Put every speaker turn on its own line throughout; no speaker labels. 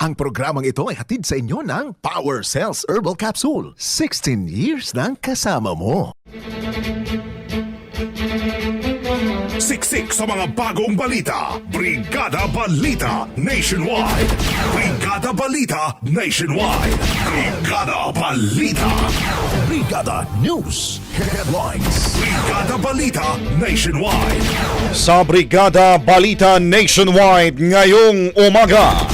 Ang programang ito ay hatid sa inyo ng Power Cells Herbal Capsule. 16 years ng kasama mo.
Siksik sa mga bagong balita. Brigada Balita Nationwide. Brigada Balita Nationwide. Brigada Balita.
Brigada News Headlines.
Brigada Balita Nationwide.
Sa Brigada Balita Nationwide ngayong umaga,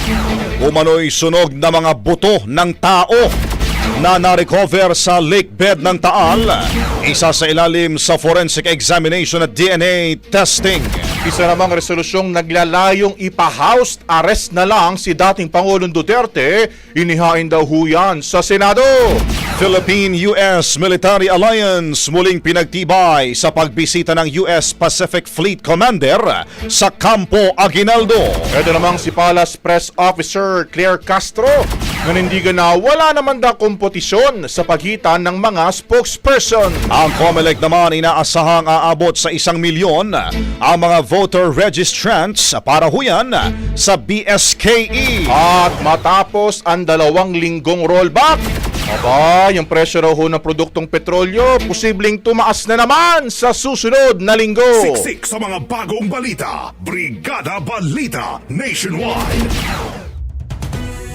umano'y sunog na mga buto ng tao na na-recover sa lake bed ng Taal, isa sa ilalim sa forensic examination at DNA testing.
Isa namang resolusyong naglalayong ipa-house arrest na lang si dating Pangulong Duterte, inihain daw ho yan sa Senado.
Philippine-US Military Alliance muling pinagtibay sa pagbisita ng US Pacific Fleet Commander sa Campo Aguinaldo.
Ito namang si Palace Press Officer Claire Castro, nanindigan na wala naman daw kompetisyon sa pagitan ng mga spokesperson.
Ang COMELEC naman inaasahang aabot sa isang milyon ang mga voter registrants para huyan sa BSKE.
At matapos ang dalawang linggong rollback, Aba, yung presyo raw ho ng produktong petrolyo, posibleng tumaas na naman sa susunod na linggo.
Siksik sa mga bagong balita. Brigada Balita Nationwide.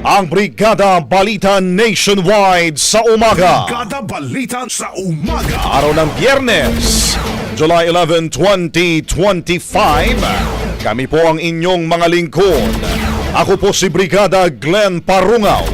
ang Brigada Balita Nationwide sa umaga.
Brigada Balita sa umaga.
Araw ng Biyernes, July 11, 2025. Kami po ang inyong mga lingkod. Ako po si Brigada Glenn Parungaw.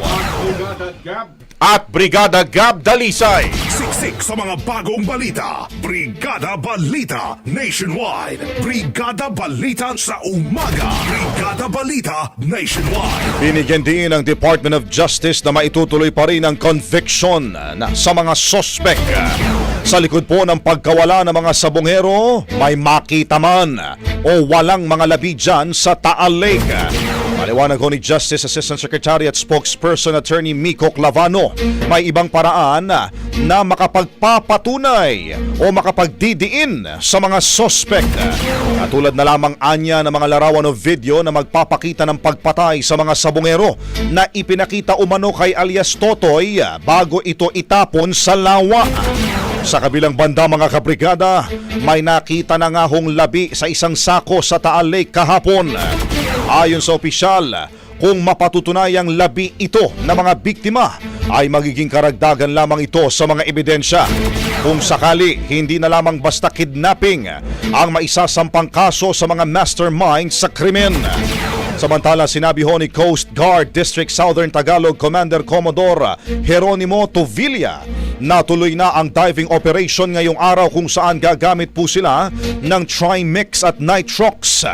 At Brigada Gab Dalisay.
Siksik sa mga bagong balita. Brigada Balita Nationwide. Brigada Balita sa umaga. Brigada Balita Nationwide.
Binigyan din ng Department of Justice na maitutuloy pa rin ang conviction na sa mga sospek. Sa likod po ng pagkawala ng mga sabongero, may makita man o walang mga labi dyan sa Taal Lake. Maliwanag ko ni Justice Assistant Secretary at Spokesperson Attorney Miko Clavano, may ibang paraan na makapagpapatunay o makapagdidiin sa mga sospek. Katulad na lamang anya ng mga larawan o video na magpapakita ng pagpatay sa mga sabongero na ipinakita umano kay alias Totoy bago ito itapon sa lawa. Sa kabilang banda mga kabrigada, may nakita na nga hong labi sa isang sako sa Taal Lake kahapon. Ayon sa opisyal, Kung mapatutunayang labi ito na mga biktima ay magiging karagdagan lamang ito sa mga ebidensya. Kung sakali hindi na lamang basta kidnapping ang maisasampang kaso sa mga mastermind sa krimen. Samantala sinabi ho ni Coast Guard District Southern Tagalog Commander Commodore Jeronimo Tovilla na tuloy na ang diving operation ngayong araw kung saan gagamit po sila ng Trimix at Nitrox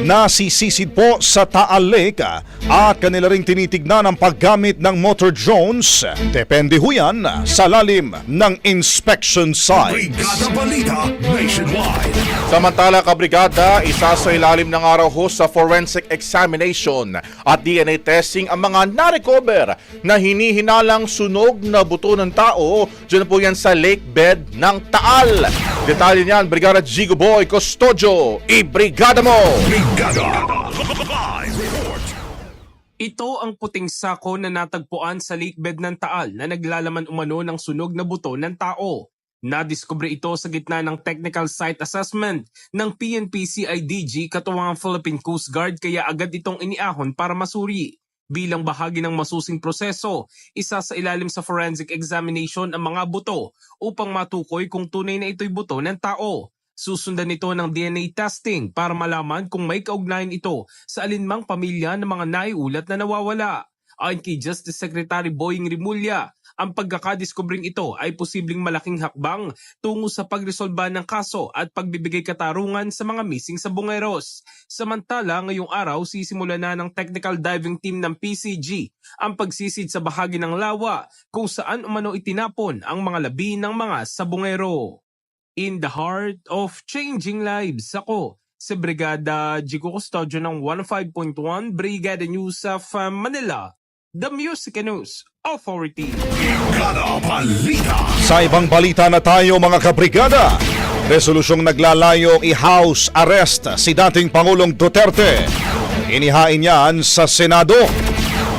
na sisisid po sa Taal Lake at kanila ring tinitignan ang paggamit ng motor drones. Depende ho yan sa lalim ng inspection sites.
Brigada Balita Nationwide.
Samantala, kabrigada, isa sa ilalim ng araw ho sa forensic examination at DNA testing ang mga na-recover na hinihinalang sunog na buto ng tao. Diyan po yan sa lake bed ng Taal. Detalye niyan, Brigada Gigo Boy Custodio. I-brigada mo!
Brigada. Live report.
Ito ang puting sako na natagpuan sa lakebed ng Taal na naglalaman umano ng sunog na buto ng tao. Nadiskubre ito sa gitna ng technical site assessment ng PNP-CIDG katuwang ang Philippine Coast Guard kaya agad itong iniahon para masuri. Bilang bahagi ng masusing proseso, isa sa ilalim sa forensic examination ang mga buto upang matukoy kung tunay na ito'y buto ng tao. Susundan ito ng DNA testing para malaman kung may kaugnayan ito sa alinmang pamilya ng mga naiulat na nawawala. Ayon kay Justice Secretary Boying Rimulya, ang pagkakadiskubring ito ay posibleng malaking hakbang tungo sa pagresolba ng kaso at pagbibigay katarungan sa mga missing sa bungeros. Samantala, ngayong araw sisimula na ng technical diving team ng PCG ang pagsisid sa bahagi ng lawa kung saan umano itinapon ang mga labi ng mga sabungero. In the heart of changing lives, ako si Brigada Jigo Custodio ng 105.1 Brigada News of Manila, the Music News Authority.
Sa ibang balita na tayo mga kabrigada, resolusyong naglalayong i-house arrest si dating Pangulong Duterte. Inihain yan sa Senado.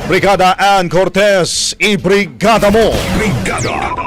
Brigada Ann Cortez, i-brigada mo!
Brigada.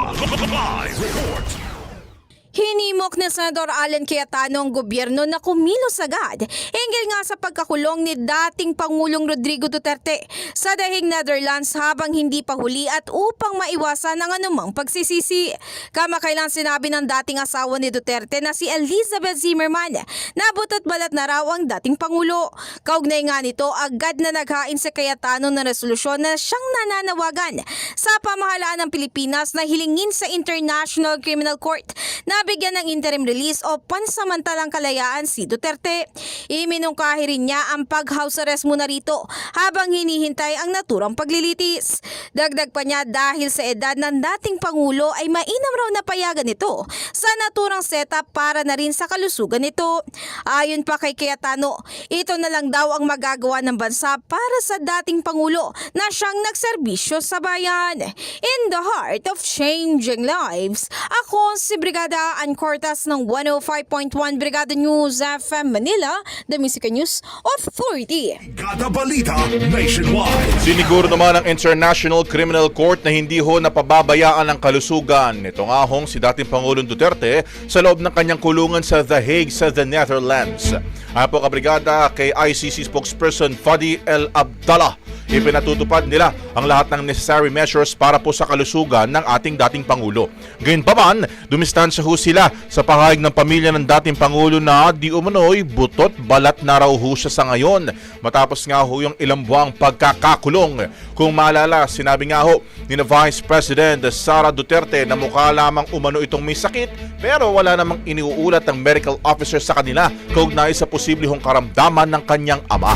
Hinimok ni Senador Alan Cayetano ang gobyerno na kumilos agad hinggil nga sa pagkakulong ni dating Pangulong Rodrigo Duterte sa dahig Netherlands habang hindi pa huli at upang maiwasan ang anumang pagsisisi. Kamakailan sinabi ng dating asawa ni Duterte na si Elizabeth Zimmerman na butot balat na raw ang dating Pangulo. Kaugnay nga nito agad na naghain sa Cayetano ng resolusyon na siyang nananawagan sa pamahalaan ng Pilipinas na hilingin sa International Criminal Court na bigyan ng interim release o pansamantalang kalayaan si Duterte. Iminungkahi rin niya ang pag-house arrest muna rito habang hinihintay ang naturang paglilitis. Dagdag pa niya dahil sa edad ng dating Pangulo ay mainam raw na payagan ito sa naturang setup para na rin sa kalusugan nito. Ayon pa kay Cayetano, ito na lang daw ang magagawa ng bansa para sa dating Pangulo na siyang nagserbisyo sa bayan. In the heart of changing lives, ako si Brigada Ann Cortas ng 105.1 Brigada News FM Manila, the Music News Authority.
Brigada Balita Nationwide.
Siniguro naman ng International Criminal Court na hindi ho napababayaan ang kalusugan. Ito nga hong si dating Pangulong Duterte sa loob ng kanyang kulungan sa The Hague sa the Netherlands. Ayon po kabrigada kay ICC spokesperson Fadi El Abdallah, ipinatutupad nila ang lahat ng necessary measures para po sa kalusugan ng ating dating Pangulo. Gayunpaman, dumistansya ho sila sa pahayag ng pamilya ng dating Pangulo na di umano'y butot balat na raw ho siya sa ngayon matapos nga ho yung ilang buwang pagkakakulong. Kung maalala, sinabi nga ho ni na Vice President Sara Duterte na mukha lamang umano itong may sakit pero wala namang iniuulat ng medical officer sa kanila kaugnay sa posible hong karamdaman ng kanyang ama.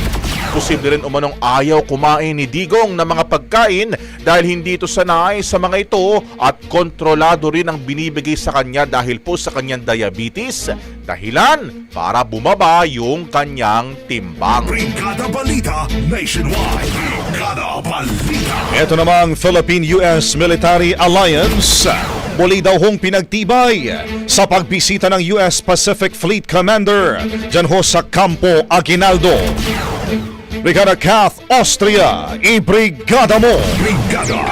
Posible rin umanong ayaw kumain ni Digong ng mga pagkain dahil hindi ito sanay sa mga ito at kontrolado rin ang binibigay sa kanya dahil po sa kanyang diabetes. Dahilan para bumaba yung kanyang timbang.
Brigada Balita Nationwide. Brigada Balita.
Ito namang Philippine-US Military Alliance. Muli daw hong pinagtibay sa pagbisita ng US Pacific Fleet Commander dyan ho sa Campo Aguinaldo. Brigada Kath Austria, i-brigada mo!
Brigada.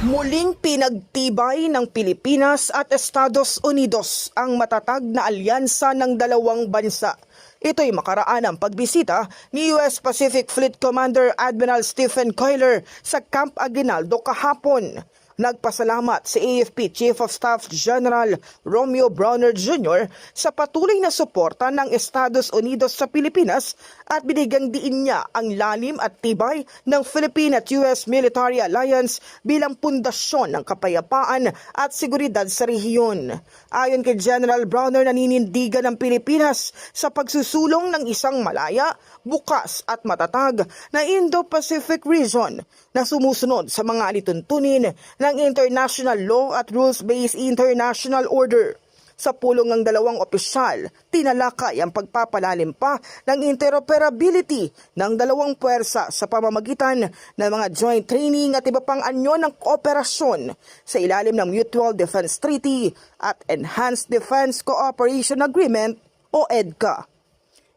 Muling pinagtibay ng Pilipinas at Estados Unidos ang matatag na alyansa ng dalawang bansa. Ito'y makaraan ang pagbisita ni US Pacific Fleet Commander Admiral Stephen Coiler sa Camp Aguinaldo kahapon. Nagpasalamat si AFP Chief of Staff General Romeo Browner Jr. sa patuloy na suporta ng Estados Unidos sa Pilipinas at binigyang diin niya ang lalim at tibay ng Philippine at US Military Alliance bilang pundasyon ng kapayapaan at seguridad sa rehiyon. Ayon kay General Browner, naninindigan ng Pilipinas sa pagsusulong ng isang malaya, bukas at matatag na Indo-Pacific region na sumusunod sa mga alituntunin ng international law at rules-based international order. Sa pulong ng dalawang opisyal, tinalakay ang pagpapalalim pa ng interoperability ng dalawang puwersa sa pamamagitan ng mga joint training at iba pang anyo ng kooperasyon sa ilalim ng Mutual Defense Treaty at Enhanced Defense Cooperation Agreement o EDCA.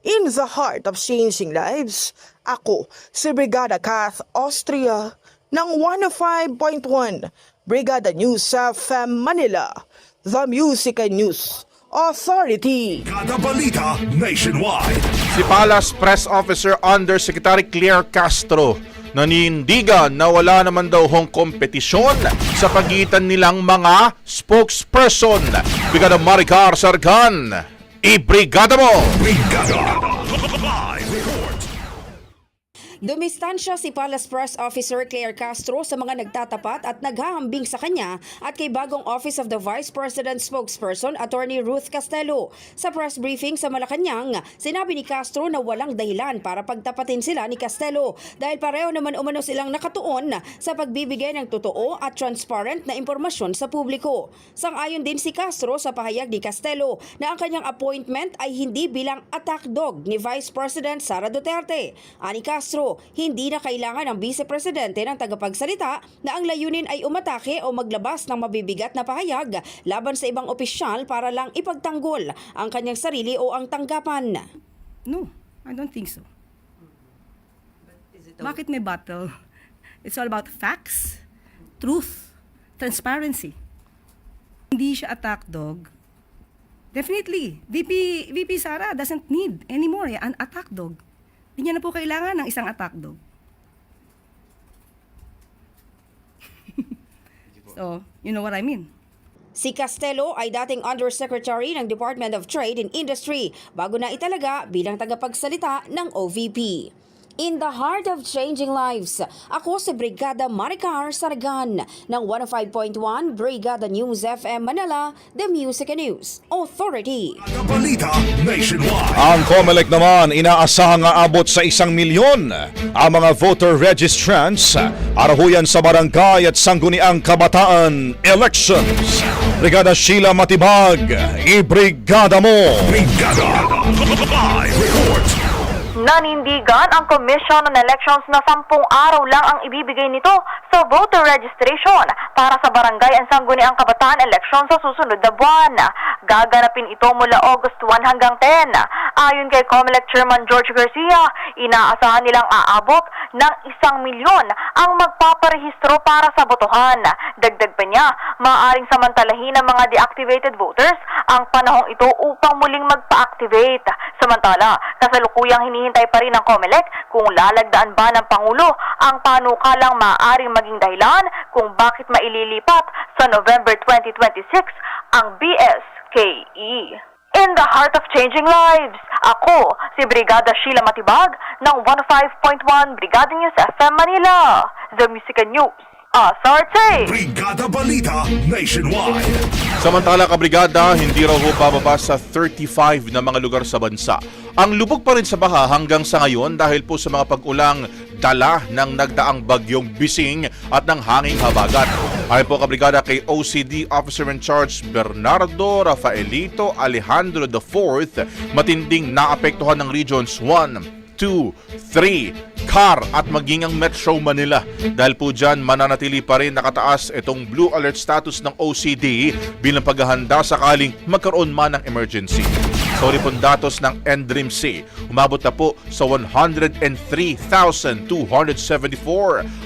In the heart of changing lives, ako si Brigada Kath Austria ng 105.1 Brigada News sa FM Manila, The Music and News Authority.
Kada balita nationwide.
Si Palace Press Officer Undersecretary Claire Castro nanindigan na wala naman daw hong kompetisyon sa pagitan nilang mga spokesperson. Brigada Maricar Sargan, ibrigada mo!
Brigada. Live.
Dumistansya si Palace Press Officer Claire Castro sa mga nagtatapat at naghahambing sa kanya at kay bagong Office of the Vice President Spokesperson Attorney Ruth Castello. Sa press briefing sa Malacanang, sinabi ni Castro na walang dahilan para pagtapatin sila ni Castello dahil pareho naman umano silang nakatuon sa pagbibigay ng totoo at transparent na impormasyon sa publiko. Sang-ayon din si Castro sa pahayag ni Castello na ang kanyang appointment ay hindi bilang attack dog ni Vice President Sara Duterte. Ani Castro, hindi na kailangan ng Vice Presidente ng tagapagsalita na ang layunin ay umatake o maglabas ng mabibigat na pahayag laban sa ibang opisyal para lang ipagtanggol ang kanyang sarili o ang tanggapan.
No, I don't think so. Bakit may battle? It's all about facts, truth, transparency. Hindi siya attack dog. Definitely, VP, VP Sara doesn't need anymore an attack dog. Hindi niya na po kailangan ng isang attack dog. so, you know what I mean.
Si Castello ay dating Undersecretary ng Department of Trade and Industry bago na italaga bilang tagapagsalita ng OVP. In the heart of changing lives, ako si Brigada Maricar Saragan ng 105.1 Brigada News FM Manila, The Music and News Authority.
Balita nationwide.
Ang COMELEC naman inaasahang aabot sa isang milyon ang mga voter registrants para huyan sa barangay at sangguniang kabataan elections. Brigada Sheila Matibag, ibrigada mo!
Brigada. Live.
Nanindigan ang Commission on Elections na sampung araw lang ang ibibigay nito sa voter registration para sa barangay and sangguniang kabataan election sa susunod na buwan. Gaganapin ito mula August 1 hanggang 10. Ayon kay COMELEC Chairman George Garcia, inaasahan nilang aabot ng isang milyon ang magpaparehistro para sa botohan. Dagdag pa niya, maaaring samantalahin ng mga deactivated voters ang panahong ito upang muling magpa-activate. Samantala, kasalukuyang hinihintay pa rin ng COMELEC kung lalagdaan ba ng Pangulo ang panukalang maaaring maging dahilan kung bakit maililipat sa November 2026 ang BSKE. In the heart of changing lives, ako si Brigada Sheila Matibag ng 105.1 Brigada News FM Manila, The Music News Authority.
Brigada balita nationwide.
Samantala kabrigada, hindi raw ho bababa sa 35 na mga lugar sa bansa. Ang lubog pa rin sa baha hanggang sa ngayon dahil po sa mga pag-ulang dala ng nagdaang bagyong bising at ng hanging habagat. Ayon po kabrigada kay OCD Officer in Charge Bernardo Rafaelito Alejandro IV, matinding naapektuhan ng Regions 1, 2, 3, CAR at maging ang Metro Manila. Dahil po dyan, mananatili pa rin nakataas itong blue alert status ng OCD bilang paghahanda sakaling magkaroon man ng emergency. Sa pong datos ng NDRIMC, umabot na po sa 103,274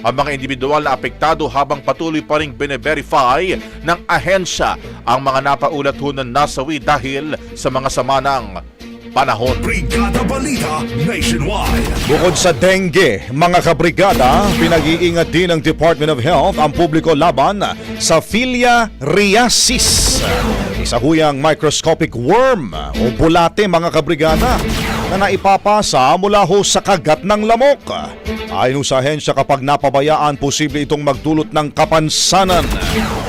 ang mga individual na apektado habang patuloy pa rin bine-verify ng ahensya ang mga napaulat ho na nasawi dahil sa mga sama ng panahon.
Brigada Balita Nationwide.
Bukod sa dengue, mga kabrigada, pinag-iingat din ng Department of Health ang publiko laban sa filariasis. Isa huyang microscopic worm o bulate mga kabrigada na naipapasa mula ho sa kagat ng lamok. Ayon sa ahensya kapag napabayaan, posible itong magdulot ng kapansanan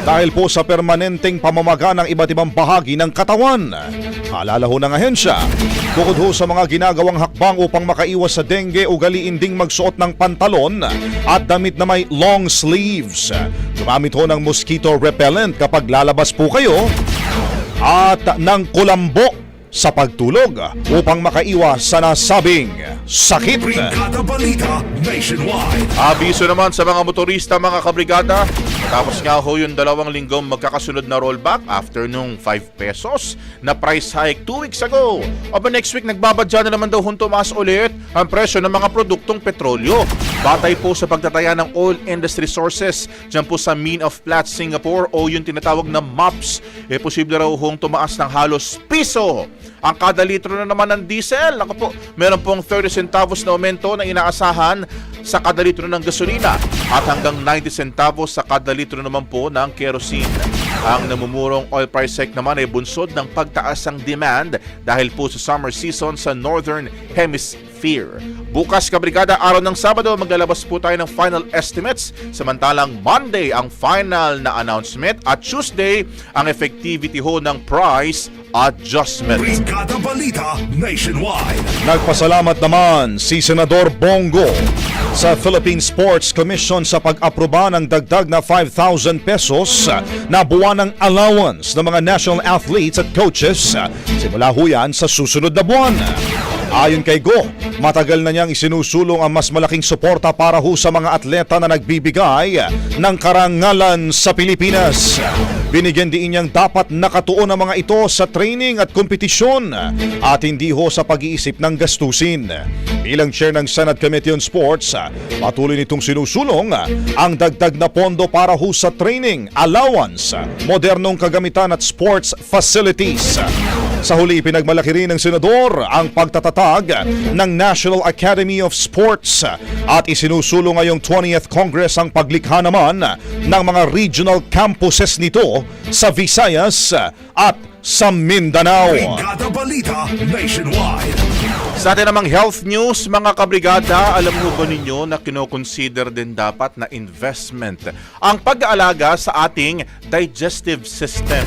dahil po sa permanenteng pamamaga ng iba't ibang bahagi ng katawan. Alala ho ng ahensya, bukod ho sa mga ginagawang hakbang upang makaiwas sa dengue, ugaliin ding magsuot ng pantalon at damit na may long sleeves. Gumamit ho ng mosquito repellent kapag lalabas po kayo at ng kulambo sa pagtulog upang makaiwas sa nasabing sakit.
Balita.
Abiso naman sa mga motorista mga kabrigada, tapos nga ho yung dalawang linggong magkakasunod na rollback after nung 5 pesos na price hike 2 weeks ago. Aba next week nagbabadya na naman daw hun tumaas ulit ang presyo ng mga produktong petrolyo. Batay po sa pagtataya ng oil industry sources dyan po sa Mean of Platts, Singapore o yung tinatawag na MOPS, eh posible raw hong tumaas ng halos piso ang kada litro na naman ng diesel. Naku po, meron pong 30 centavos na aumento na inaasahan sa kada litro ng gasolina at hanggang 90 centavos sa kada litro naman po ng kerosene. Ang namumurong oil price hike naman ay bunsod ng pagtaas ng demand dahil po sa summer season sa Northern Hemisphere. Bukas kabrigada araw ng Sabado maglalabas po tayo ng final estimates samantalang Monday ang final na announcement at Tuesday ang effectivity ho ng price adjustment.
Brigada Balita Nationwide.
Nagpasalamat naman si Senador Bongo sa Philippine Sports Commission sa pag-aproba ng dagdag na 5,000 pesos na buwan ng allowance ng mga national athletes at coaches simula ho yan sa susunod na buwan. Ayon kay Go, matagal na niyang isinusulong ang mas malaking suporta para ho sa mga atleta na nagbibigay ng karangalan sa Pilipinas. Binigyan din niyang dapat nakatuon ang mga ito sa training at kompetisyon at hindi ho sa pag-iisip ng gastusin. Bilang chair ng Senate Committee on Sports, patuloy nitong sinusulong ang dagdag na pondo para ho sa training, allowance, modernong kagamitan at sports facilities. Sa huli, pinagmalaki rin ng senador ang pagtatatag ng National Academy of Sports at isinusulong ngayong 20th Congress ang paglikha naman ng mga regional campuses nito sa Visayas at sa Mindanao.
Brigada Balita Nationwide.
Sa atin namang health news, mga kabrigada, alam mo ba ninyo na kinoconsider din dapat na investment ang pag-aalaga sa ating digestive system.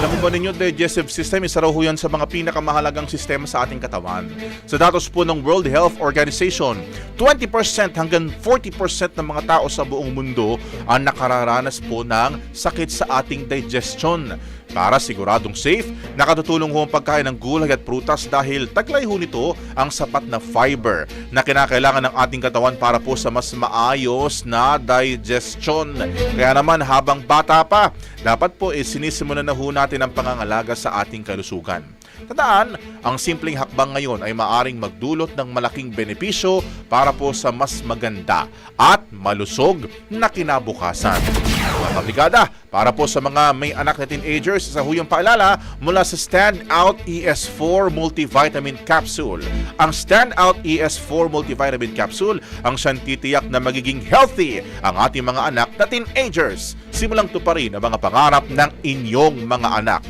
Alam mo ba ninyo, digestive system, isa raw yan sa mga pinakamahalagang sistema sa ating katawan. Sa datos po ng World Health Organization, 20% hanggang 40% ng mga tao sa buong mundo ang nakararanas po ng sakit sa ating digestion. Para siguradong safe, nakatutulong ho ang pagkain ng gulay at prutas dahil taglay ho nito ang sapat na fiber na kinakailangan ng ating katawan para po sa mas maayos na digestion. Kaya naman habang bata pa, dapat po eh, sinisimulan na ho natin ang pangangalaga sa ating kalusugan. Tandaan, ang simpleng hakbang ngayon ay maaring magdulot ng malaking benepisyo para po sa mas maganda at malusog na kinabukasan. Mga kabrigada, para po sa mga may anak na teenagers, sa huyong paalala mula sa Stand Out ES4 Multivitamin Capsule. Ang Stand Out ES4 Multivitamin Capsule ang siyang titiyak na magiging healthy ang ating mga anak na teenagers. Simulang tuparin ang mga pangarap ng inyong mga anak.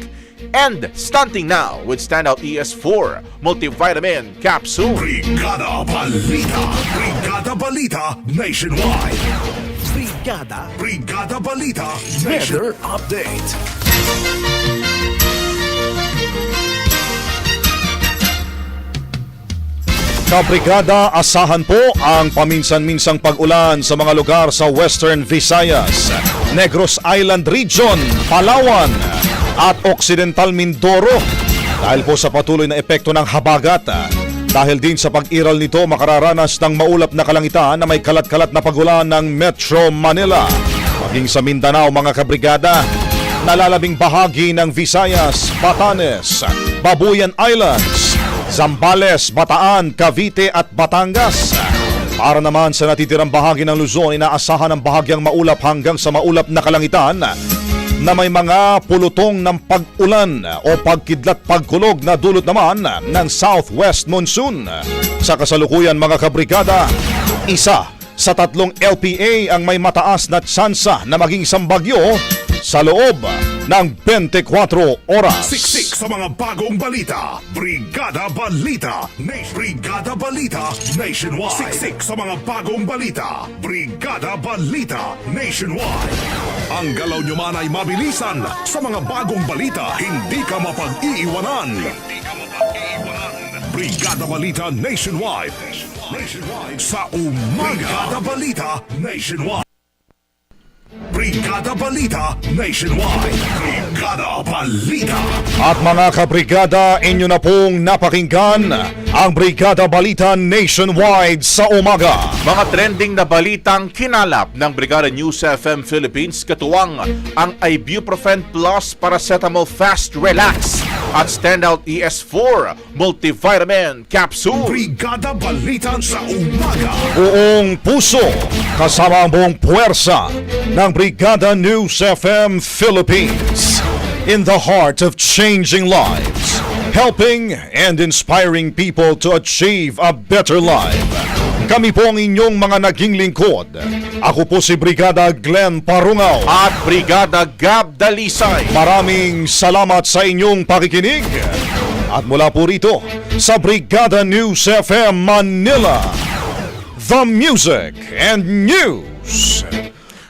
And stunting now with Standout ES4 Multivitamin Capsule.
Brigada Balita. Brigada Balita Nationwide.
Brigada
Brigada Balita
Weather. Update.
Kabrigada, asahan po ang paminsan-minsang pag-ulan sa mga lugar sa Western Visayas, Negros Island Region, Palawan at Occidental Mindoro dahil po sa patuloy na epekto ng habagat. Dahil din sa pag-iral nito makararanas ng maulap na kalangitan na may kalat-kalat na pagulan ng Metro Manila. Maging sa Mindanao mga kabrigada, nalalabing bahagi ng Visayas, Batanes, Babuyan Islands, Zambales, Bataan, Cavite at Batangas. Para naman sa natitirang bahagi ng Luzon, inaasahan ang bahagyang maulap hanggang sa maulap na kalangitan na may mga pulutong ng pag-ulan o pagkidlat pagkulog na dulot naman ng southwest monsoon. Sa kasalukuyan mga kabrigada, isa sa tatlong LPA ang may mataas na tsansa na maging isang bagyo sa loob ng 24 oras.
Siksik sa mga bagong balita. Brigada Balita. Na- Brigada Balita Nationwide. Siksik sa mga bagong balita. Brigada Balita Nationwide. Ang galaw nyo man ay mabilisan. Sa mga bagong balita, hindi ka mapag-iiwanan. Hindi ka mapag-iiwanan. Brigada Balita Nationwide. Nationwide. Sa umaga. Brigada Balita Nationwide. Brigada Balita Nationwide. Brigada Balita.
At mga kabrigada, inyo na pong napakinggan ang Brigada Balita Nationwide sa umaga.
Mga trending na balitang kinalap ng Brigada News FM Philippines katuwang ang Ibuprofen Plus Paracetamol Fast Relax at Standout ES4 Multivitamin Capsule.
Brigada Balita sa umaga.
Buong puso kasama ang buong puwersa ng Brigada News FM Philippines. In the heart of changing lives, helping and inspiring people to achieve a better life. Kami po ang inyong mga naging lingkod. Ako po si Brigada Glenn Parungaw.
At Brigada Gab Dalisay.
Maraming salamat sa inyong pakikinig. At mula po rito sa Brigada News FM Manila, the Music and News